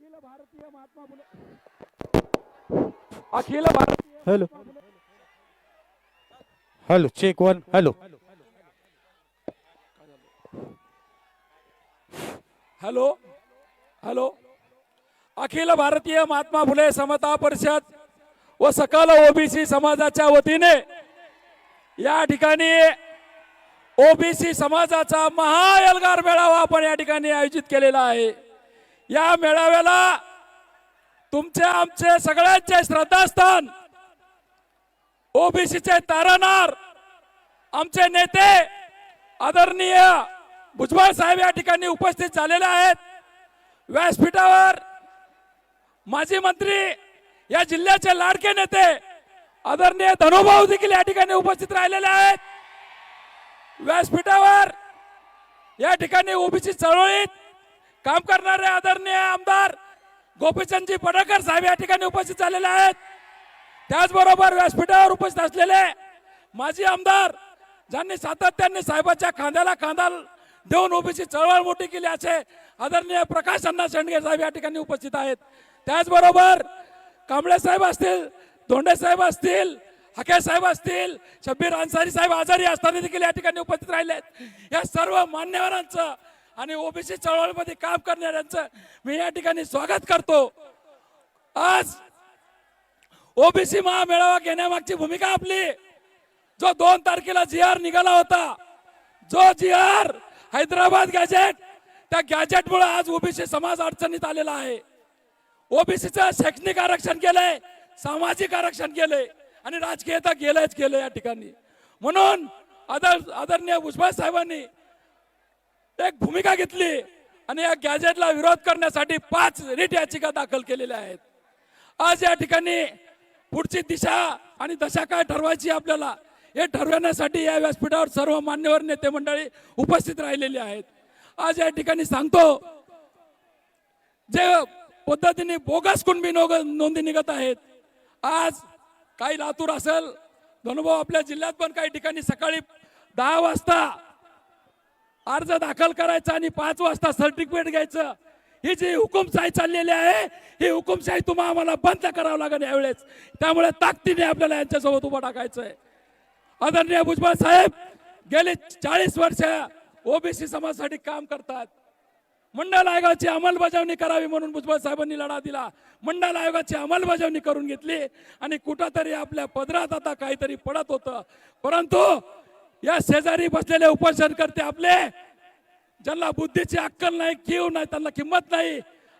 Akhil Bharatiya Mahatma Phule Akhil Bharatiya hello. Hello check one hello. Hello hello. Akhil Bharatiya Mahatma Phule समता परिषद व सकल OBC समाजाच्या वतीने या ठिकाणी ओबीसी समाजाचा महाएल्गार मेळावा आपण या ठिकाणी आयोजित केलेला आहे. या मेळाव्याला तुमचे आमचे सगळ्यांचे श्रद्धास्थान ओबीसीचे तारणार आमचे नेते आदरणीय भुजबळ साहेब या ठिकाणी उपस्थित झालेले आहेत. व्यासपीठावर माजी मंत्री या जिल्ह्याचे लाडके नेते आदरणीय धनुभाऊ देखील या ठिकाणी उपस्थित राहिलेले आहेत. व्यासपीठावर या ठिकाणी ओबीसी चळवळीत काम करणारे आदरणीय आमदार गोपीचंदजी पडळकर साहेब या ठिकाणी उपस्थित झालेले आहेत. त्याचबरोबर व्यासपीठावर उपस्थित असलेले माजी आमदार ज्यांनी सातत्याने साहेबाच्या खांद्याला खांदा देऊन ओबीसी चळवळ मोठी केली असे आदरणीय प्रकाश अण्णा शेंडगे साहेब या ठिकाणी उपस्थित आहेत. त्याचबरोबर कांबळे साहेब असतील धोंडे साहेब असतील हके साहेब असतील शब्बीर अन्सारी साहेब आजारी असताना देखील या ठिकाणी उपस्थित राहिले आहेत. या सर्व मान्यवरांचं आणि ओबीसी चळवळीमध्ये काम करणाऱ्यांचं मी या ठिकाणी स्वागत करतो. आज ओबीसी महामेळावा घेण्यामागची भूमिका आपली. जो दोन तारखेला जी आर निघाला होता जो जी आर हैदराबाद गॅजेट त्या गॅजेटमुळे आज ओबीसी समाज अडचणीत आलेला आहे. ओबीसीचं शैक्षणिक आरक्षण केलंय सामाजिक आरक्षण केलंय आणि राजकीयता गेलंच गेलं या ठिकाणी. म्हणून आदर आदरणीय भुजबळ साहेबांनी एक भूमिका घेतली आणि या गॅजेटला विरोध करण्यासाठी पाच रिट याचिका दाखल केलेल्या आहेत. आज या ठिकाणी पुढची दिशा आणि दशा काय ठरवायची आपल्याला हे ठरवण्यासाठी या व्यासपीठावर सर्व मान्यवर नेते मंडळी उपस्थित राहिलेली आहेत. आज या ठिकाणी सांगतो जे पद्धतीने बोगस कुणबी नोग- नोंदी निघत आहेत आज काही लातूर असेल धनुभाऊ आपल्या जिल्ह्यात पण काही ठिकाणी सकाळी दहा वाजता अर्ज दाखल करायचा आणि पाच वाजता सर्टिफिकेट घ्यायचं. ही जी हुकुमशाही चाललेली आहे ही हुकुमशाही तुम्हाला आम्हाला बंद करावं लागेल यावेळेस. त्यामुळे ताकदीने आपल्याला यांच्यासोबत उभं टाकायचं आहे आदरणीय भुजबळ साहेब गेली चाळीस वर्ष ओबीसी समाजासाठी काम करतात. मंडल आयोगाची अंमलबजावणी करावी म्हणून भुजबळ साहेबांनी लढा दिला. मंडल आयोगाची अंमलबजावणी करून घेतली आणि कुठंतरी आपल्या पदरात आता काहीतरी पडत होतं. परंतु या शेजारी बसलेले उपोषणकर्ते आपले ज्यांना बुद्धीची अक्कल नाही किव नाही त्यांना किंमत नाही